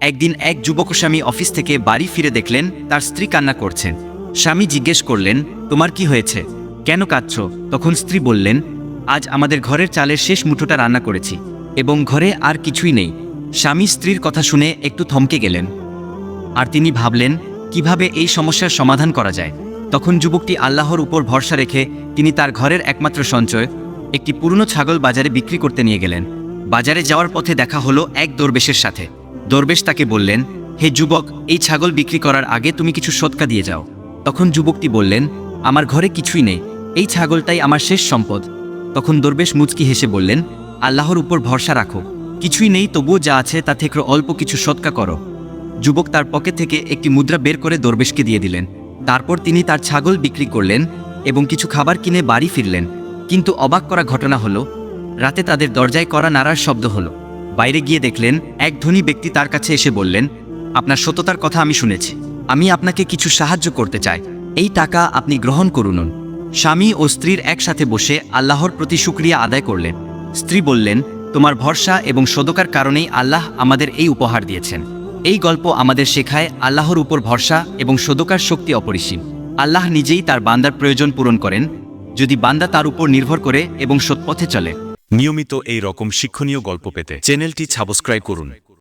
একদিন এক যুবক স্বামী অফিস থেকে বাড়ি ফিরে দেখলেন তার স্ত্রী কান্না করছেন স্বামী জিজ্ঞেস করলেন, তোমার কি হয়েছে? কেন কাঁদছ? তখন স্ত্রী বললেন, আজ আমাদের ঘরের চালের শেষ মুঠোটা রান্না করেছি এবং ঘরে আর কিছুই নেই। স্বামী স্ত্রীর কথা শুনে একটু থমকে গেলেন। আর তিনি ভাবলেন, কীভাবে এই সমস্যার সমাধান করা যায়? তখন যুবকটি আল্লাহর উপর ভরসা রেখে তিনি তার ঘরের একমাত্র সঞ্চয়, একটি পুরনো ছাগল বাজারে বিক্রি করতে নিয়ে গেলেন। বাজারে যাওয়ার পথে দেখা হলো এক দরবেশের সাথে। দরবেশ তাকে বললেন, হে যুবক, এই ছাগল বিক্রি করার আগে তুমি কিছু সৎকা দিয়ে যাও। তখন যুবকটি বললেন, আমার ঘরে কিছুই নেই, এই ছাগলটাই আমার শেষ সম্পদ। তখন দরবেশ মুচকি হেসে বললেন, আল্লাহর উপর ভরসা রাখো, কিছুই নেই তবুও যা আছে তা থেকে অল্প কিছু সৎকা করো। যুবক তার পকেট থেকে একটি মুদ্রা বের করে দরবেশকে দিয়ে দিলেন। তারপর তিনি তার ছাগল বিক্রি করলেন এবং কিছু খাবার কিনে বাড়ি ফিরলেন। কিন্তু অবাক করা ঘটনা হলো, রাতে তাদের দরজায় করা নাড়ার শব্দ হলো। বাইরে গিয়ে দেখলেন এক ধনী ব্যক্তি তার কাছে এসে বললেন, আপনার সততার কথা আমি শুনেছি। আমি আপনাকে কিছু সাহায্য করতে চাই। এই টাকা আপনি গ্রহণ করুন। স্বামী ও স্ত্রীর একসাথে বসে আল্লাহর প্রতি শুক্রিয়া আদায় করলেন। স্ত্রী বললেন, তোমার ভরসা এবং সদকার কারণেই আল্লাহ আমাদের এই উপহার দিয়েছেন। এই গল্প আমাদের শেখায় আল্লাহর উপর ভরসা এবং সদকার শক্তি অপরিসীম। আল্লাহ নিজেই তার বান্দার প্রয়োজন পূরণ করেন। যদি বান্দা তার উপর নির্ভর করে এবং সৎপথে চলে নিয়মিত এই রকম শিক্ষণীয় গল্প পেতে চ্যানেলটি সাবস্ক্রাইব করুন।